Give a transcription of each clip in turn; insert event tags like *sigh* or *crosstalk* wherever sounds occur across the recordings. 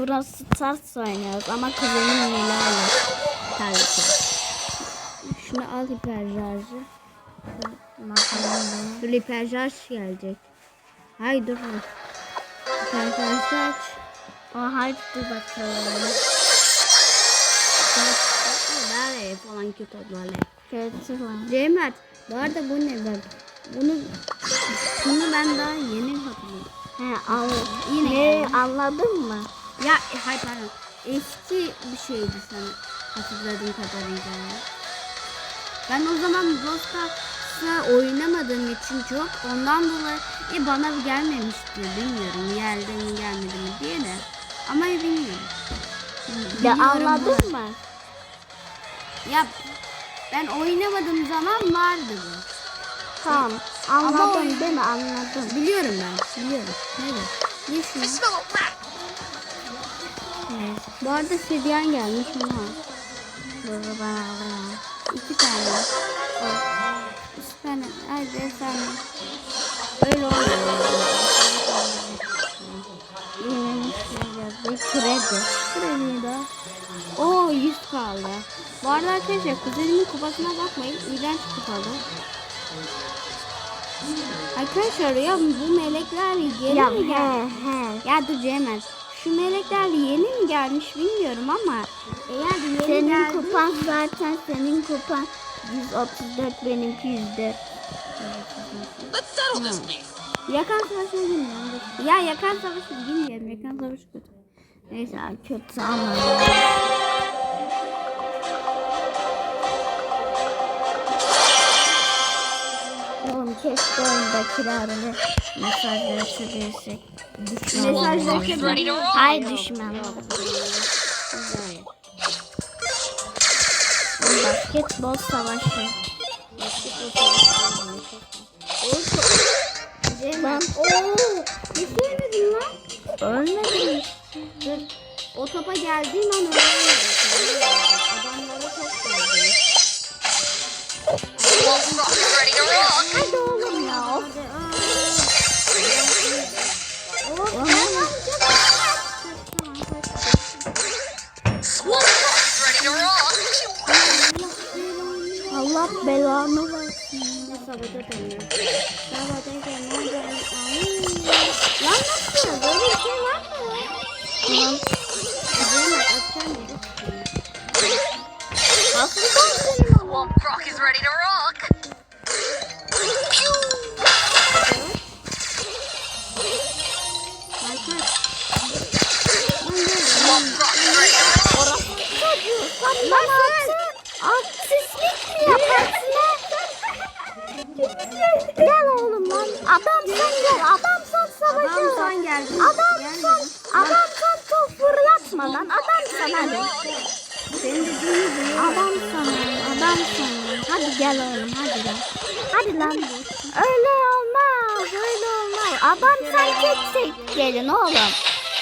burası Stars oynuyoruz ama kuzenim Mila'yla. Tabii ki. Şunu al hiper şarjı. Bakalım. Dur hiper şarj gelecek. Hay dur. dur. Hiper şarj aç. Aa haydi dur bakalım. Nereye falan kötü böyle. Kötü lan. Cemert. Bu arada bu ne bak. Bunu bunu ben daha yeni hatırlıyorum. He al. Yine Ne anladın mı? Ya e, hayır pardon. Eski bir şeydi sen hatırladığım kadarıyla. Ben o zaman Stars'ı oynamadığım için çok ondan dolayı e, bana gelmemişti bilmiyorum geldi mi gelmedi mi diye de ama bilmiyorum. Ya Biliyorum anladın mı? Ya ben oynamadığım zaman vardı bu. Tamam. Ama Anladın oyun- değil mi? Anladım. Biliyorum ben. Biliyorum. Ne şu? Evet. Bu arada sedyen gelmiş bunu al. Dur ben alayım. İki tane. Al. İki tane. Hadi sen. Öyle oluyor. Bir kredi. Kredi de. Oo 100 kaldı. Bu arada arkadaşlar kuzenimin kupasına bakmayın. İğrenç kupalı. Arkadaşlar ya bu melekler yeni Ya mi geldi? Ya dur Cemil. Şu melekler yeni mi gelmiş bilmiyorum ama eğer yeni Senin geldi. kupan zaten senin kupan 134 benimki 104. Let's settle this mess. Yakan savaşına girmiyorum. Ya yakan savaşı girmiyorum. Yakan savaşı kötü. Neyse kötü ama. Keşke oyundakilerle mesajlaşabilsek. Mesajlaşabilir. Ready to roll. Hay düşman. Basketbol savaşı. Ben Oo, bir şey mi lan? ölmedim. Dur. O topa geldiğim an öldürüyorum. Adamlara çok geldi. Hadi Allah belanı? Bullfrog is ready to rock. Adamsan gel. Adamsan savaşalım. Adamsan geldin. Adamsan, adamsan top fırlatma lan. Adamsan hadi. Senin dediğini duyuyorum. Adamsan. Adamsan. Hadi gel oğlum hadi lan. Hadi lan. Öyle olmaz. Öyle olmaz. Adamsan tek tek gelin oğlum.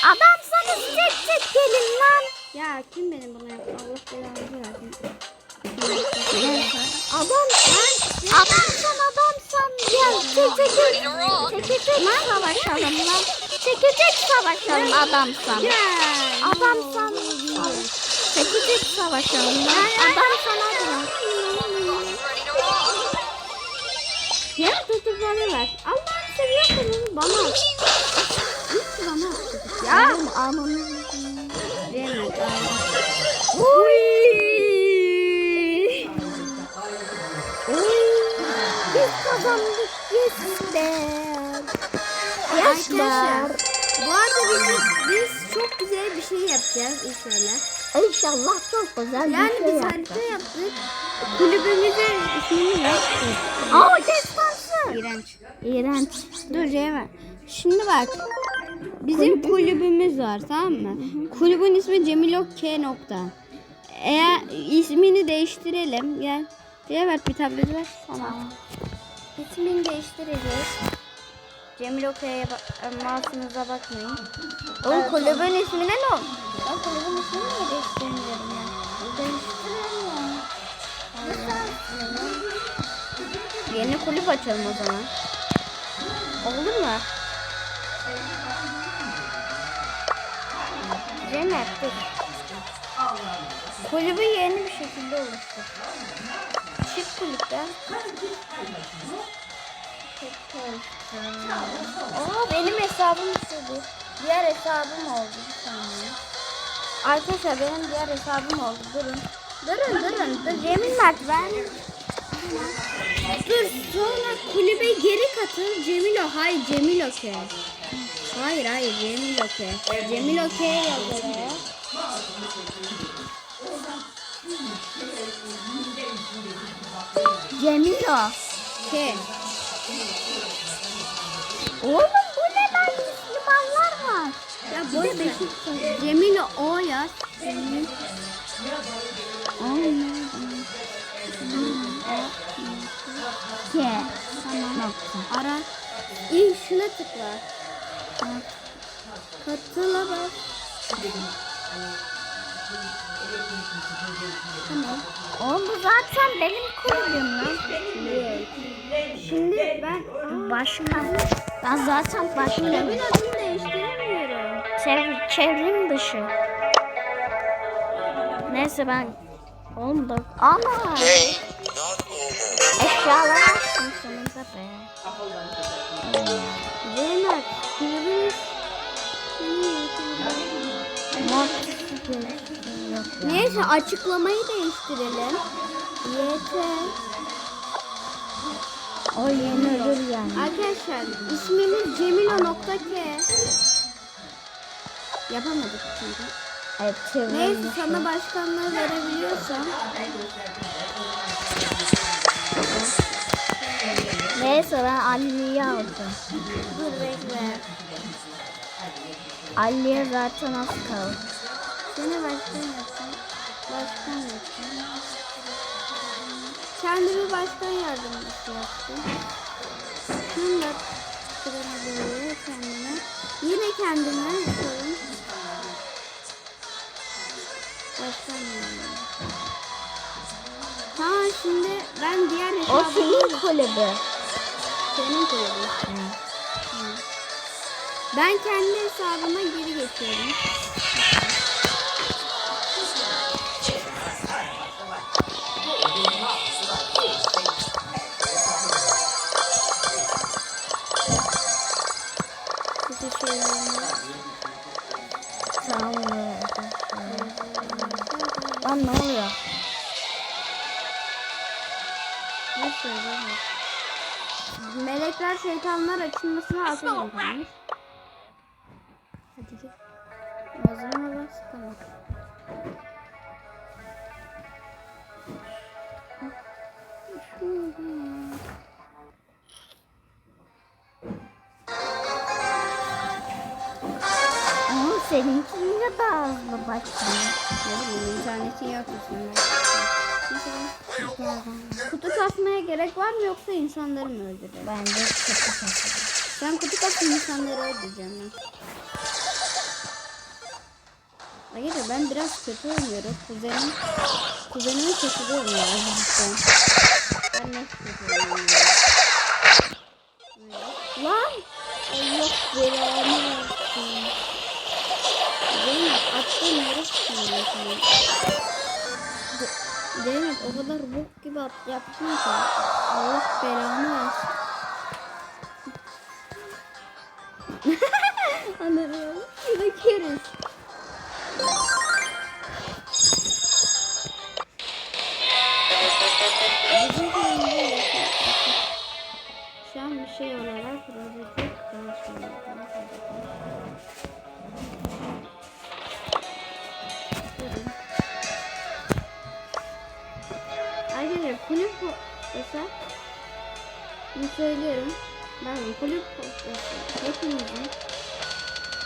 Adamsanız tek tek gelin lan. Ya kim benim bunu yaptı? Allah belanı versin. Adamsan, adamsan adamsan gel çekecek, çekecek savaşalım lan. Çekecek savaşalım adamsan. Adamsan, çekecek savaşalım lan. Adamsan hadi lan. Bullfrog is ready to rock. Ya tutuklanıyorlar. Allah'ını seviyorsanız bana. Hiç bana. Ya. Oğlum ananı. Zeynep abi. Uy. Biz kazandık yes be. Arkadaşlar. Bu arada biz, biz çok güzel bir şey yapacağız inşallah. İnşallah çok güzel Yani bir şey biz yapacağız. harita yaptık. Kulübümüzün ismini yaptık. Aa destansı. İğrenç. İğrenç. Dur Ceyhan. Şimdi bak. Bizim kulübümüz var tamam mı? Kulübün ismi Cemilok K. Nokta. Eğer ismini değiştirelim. Gel. Ceyhan bir tablet ver. Tamam. İsmini değiştireceğiz. Cemilok K'ye bak- mouse'unuza bakmayın. Oğlum kulübün ismi ne lan? Ben kulübün ismini niye değiştirmiyorum ya? Yeni kulüp açalım o zaman. Olur mu? Zeynep dur. Kulübü yeni bir şekilde oluştur. Çift kulüpten. Aa benim hesabım istedi. Diğer hesabım oldu bir saniye. Arkadaşlar benim diğer hesabım oldu. Durun. Durun durun. Dur Cemil Mert ben. Dur sonra kulübe geri katıl. Cemilo hayır Cemilo ke. Hayır hayır Cemilo ke. Cemilo ke yaz Cemilo. Ke. Oğlum bu ne lan? Müslümanlar var. Ya boş ver. Cemilo o. Ke. Tamam. Ara. İlk şuna tıkla. Katıla bas. Tamam. Oğlum bu zaten benim kulübüm lan. Şimdi ben Başkan. Ben zaten başkanım. kulübün adını değiştiremiyorum. Çev çevrim dışı. Neyse ben Oğlum da ama eşyalar sonunda be. Zeynep kulübün Neyse açıklamayı değiştirelim. YT. O yeni ödül yani. Arkadaşlar ismimiz Cemilo.k Yapamadık çünkü. Evet, Neyse sana başkanlığı verebiliyorsam. Neyse ben Ali'yi aldım. Dur bekle. Ali'ye zaten az kaldı. Seni başkan yapacağım. Başkan yapacağım. Kendimi başkan yardımcısı yaptım. Şunu da böyle kendime. Yine kendime yapıyorum. Başkan yardımcısı. Tamam şimdi ben diğer O hesabımı... senin kulübü. Senin koyalım. Ben kendi hesabıma geri geçiyorum. Kötü şeylerimi- Tamam. Lan ne oluyor? Ne söyleyeyim? Melekler şeytanlar açılmasına atıl edilmiş. Hadi git. Mazluma bas tamam. Ama seninki daha hızlı başlıyor. Ne internetin yok. Mesela kutu kasmaya gerek var mı yoksa insanları mı öldürelim? Bence kötü kötü. Ben kutu kasım insanları öldüreceğim. ben. Hayır ben biraz kötü oynuyorum. Kuzenim, kuzenimi kötülüyorum ya cidden. Ben nasıl kötü oynuyorum? Lan! Allah belanı versin. Sıkıyorum Zeynep o kadar bok gibi at yaptın ki. Allah belanı versin. *laughs* Anladım. Şurada bunu söylüyorum. Bakın kulüp hepimizin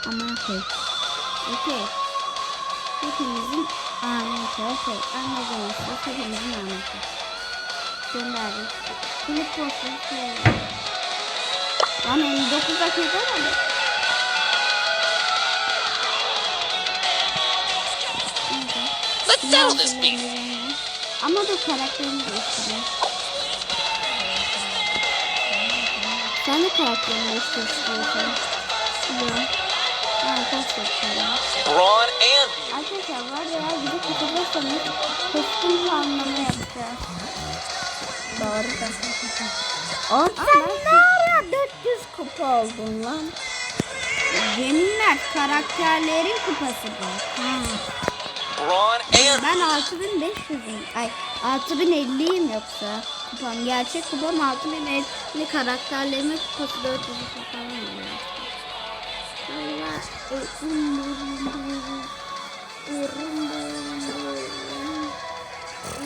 Aman şey. okey. Hepimizin Ahmet'e şey anladığınız hepimizin Ahmet'e. Gönderdik. Kulüp postası söylüyorum. Lan 59 dakika oldu. Let's settle this beef. Ama da karakterini değiştiriyor. Sen de karakterini değiştir istiyorsan. Yok. Ha, pas yapacağım. Brawn and. Arkadaşlar var ya gidip katılırsanız kostüm puanlama yapacağız. Doğru da. Oğlum sen ne ara 400 kupa oldun lan? Yeminler karakterlerin kupası bu. Brawn and Ben 6500'üm. Ay 6050'yim yoksa. Kupam. Gerçek kupam 6050 karakterlerimin kupası 400 falan oluyor.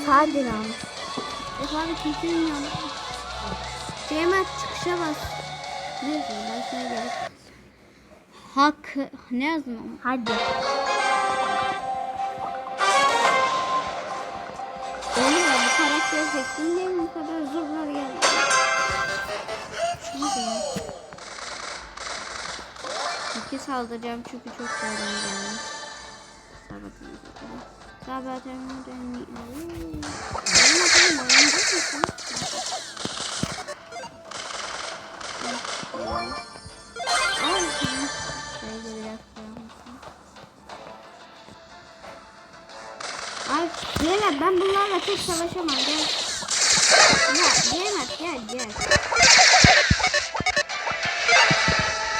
Hadi lan. Efendim kesin ya. Cemat çıkışa bas. Yazıyor? Ben sana gerek. Hak. Ne yazdın ama? Hadi. Ya bu karakter seçtim diye bu İki saldıracağım çünkü çok zorlar geldi. Sabahattin bakalım. Sabahattin bakalım. Benim ben bunlarla çok savaşamam gel. Ya Zeynep gel gel.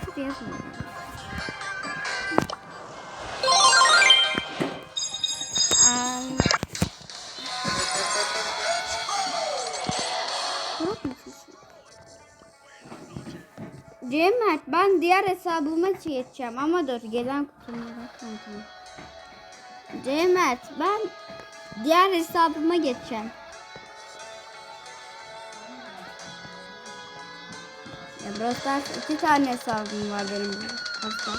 küfür ben diğer hesabıma geçeceğim ama dur gelen kutumlara. Cemert ben diğer hesabıma geçeceğim. Ya Brawl iki tane hesabım var benim hasta.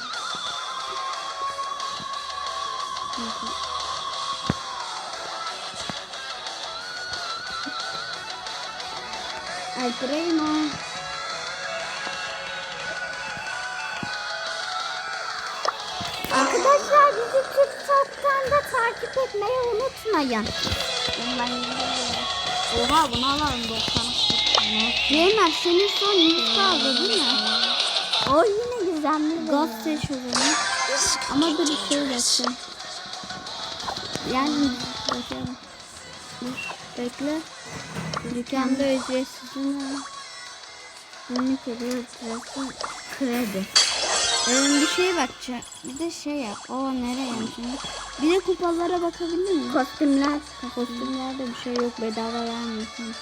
Ay Primo. Arkadaşlar bizi TikTok'tan da takip etmeyi unutmayın. Oha bunu alalım 90. Ceymer senin son 100 kaldı değil mi? O yine gizemli. Gaz seç o zaman. Ama dur bir şey bakayım. Yani bakayım. Dur, Bekle. Dükkanda ücretsiz mi? Günlük ödüyor ücretsiz kredi. Ee, bir şeye bakacağım. Bir de şey yap. O nereye şimdi? Bir de kupalara bakabilir miyim? Kostümler. Kostümlerde bir şey yok bedava vermiyorsun.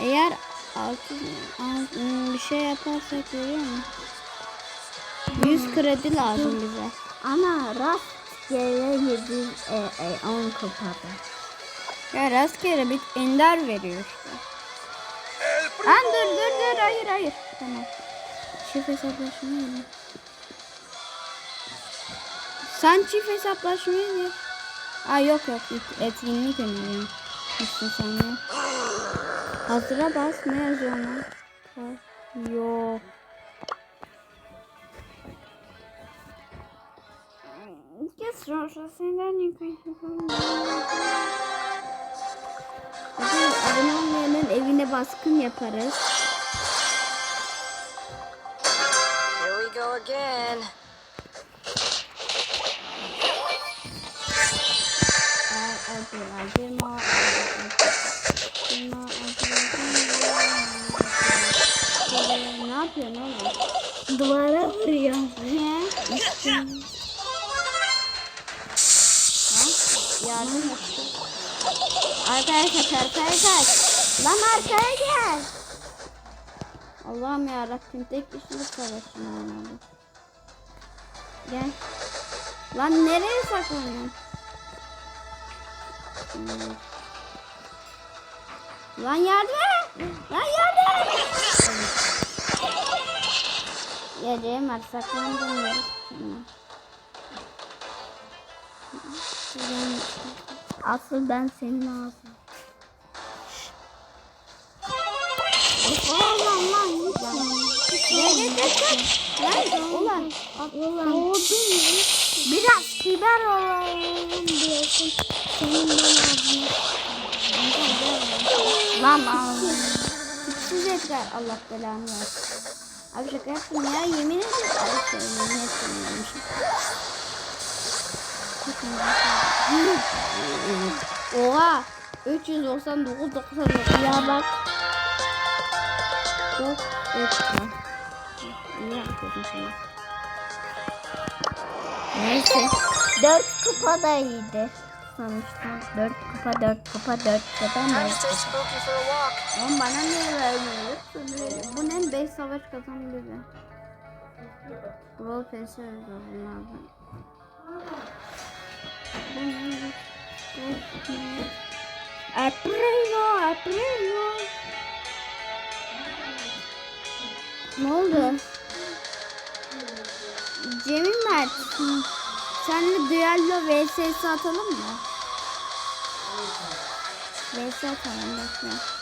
Eğer altı, altı bir şey yaparsak görüyor musun? 100 kredi lazım bize. Ama rastgele 7 e, e, 10 kupada. Ya rastgele bir ender veriyor işte. Lan dur dur dur hayır hayır. Tamam. Çift hesaplaşmaya gir. Sen çift hesaplaşmaya gir. Aa yok yok et- etkinlik öneriyorum. İşte sen. Hazıra bas ne yazıyor lan? Yok. Kes Roşa senden. Hadi abone olmayanın evine baskın yaparız. Here we go again. Acil acil ma Duvara vuruyor. Ha? Yardım et. Arkaya kaç, arkaya kaç. Lan arkaya gel. Allah'ım yarabbim tek kişilik savaşım oynadı. Gel. Lan nereye saklanıyorsun? Lan yardım. Lan yardım. Cem var saklandın yeri. Asıl ben senin ağzın. Oğlum lan Ne ne ne ne? Lan ulan. Ulan. Biraz kibar olalım diyorsun. Senin ben ağzına. Lan ağzına. Siz Edgar Allah belanı versin. Abi şaka yaptım ya yemin ederim. Abi şey, yemin ettim. Oha 399 99 Ya bak. Çok ekstra. İyi yapıyorsun sana. Neyse. Dört kupa da iyiydi. Sonuçta dört kupa dört kupa dört kupa Time ne? to stay spooky for a walk. Oğlum bana ne vermiyor? Bu ne? 5 savaş kazandı be. Brawl Pass'i öldü bunlardan. Aprilo, aprilo. Ne oldu? Cemil Mert. Senle Duello vs atalım mı? Vs atalım bekle.